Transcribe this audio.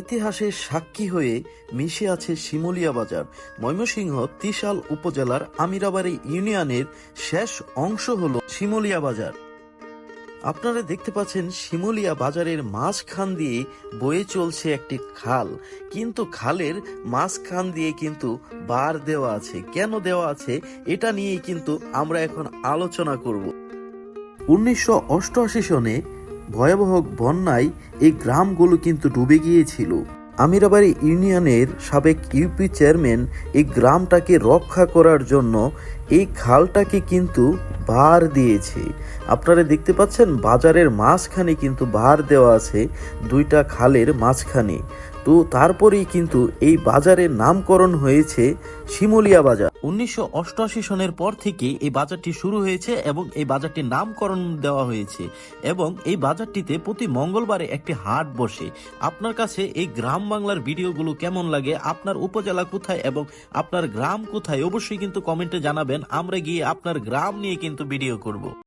ইতিহাসের সাক্ষী হয়ে মিশে আছে শিমুলিয়া বাজার। ময়মনসিংহ ত্রিশাল উপজেলার আমিরাবাড়ি ইউনিয়নের শেষ অংশ হল শিমুলিয়া বাজার। আপনারা দেখতে পাচ্ছেন শিমুলিয়া বাজারের মাঝখান দিয়ে বয়ে চলছে একটি খাল। কিন্তু খালের মাঝখান দিয়ে কিন্তু বার দেওয়া আছে। কেন দেওয়া আছে এটা নিয়েই কিন্তু আমরা এখন আলোচনা করব। উনিশশো অষ্টআশি সনে ভয়াবহ বন্যায় এই গ্রামগুলো কিন্তু ডুবে গিয়েছিল। আমিরাবাড়ি ইউনিয়নের সাবেক ইউপি চেয়ারম্যান এই গ্রামটাকে রক্ষা করার জন্য এই খালটাকে কিন্তু বার দিয়েছে। আপনারা দেখতে পাচ্ছেন বাজারের মাঝখানে কিন্তু বার দেওয়া আছে দুইটা খালের মাঝখানে। তো তারপরেই কিন্তু এই বাজারের নামকরণ হয়েছে শিমুলিয়া বাজার। উনিশশো অষ্টআশি সনের পর থেকে এই বাজারটি শুরু হয়েছে এবং এই বাজারটির নামকরণ দেওয়া হয়েছে এবং এই বাজারটিতে প্রতি মঙ্গলবারে একটি হাট বসে। আপনার কাছে এই গ্রাম বাংলার ভিডিওগুলো কেমন লাগে, আপনার উপজেলা কোথায় এবং আপনার গ্রাম কোথায়, অবশ্যই কিন্তু কমেন্টে জানাবেন। আমরা গিয়ে আপনার গ্রাম নিয়ে কিন্তু ভিডিও করব।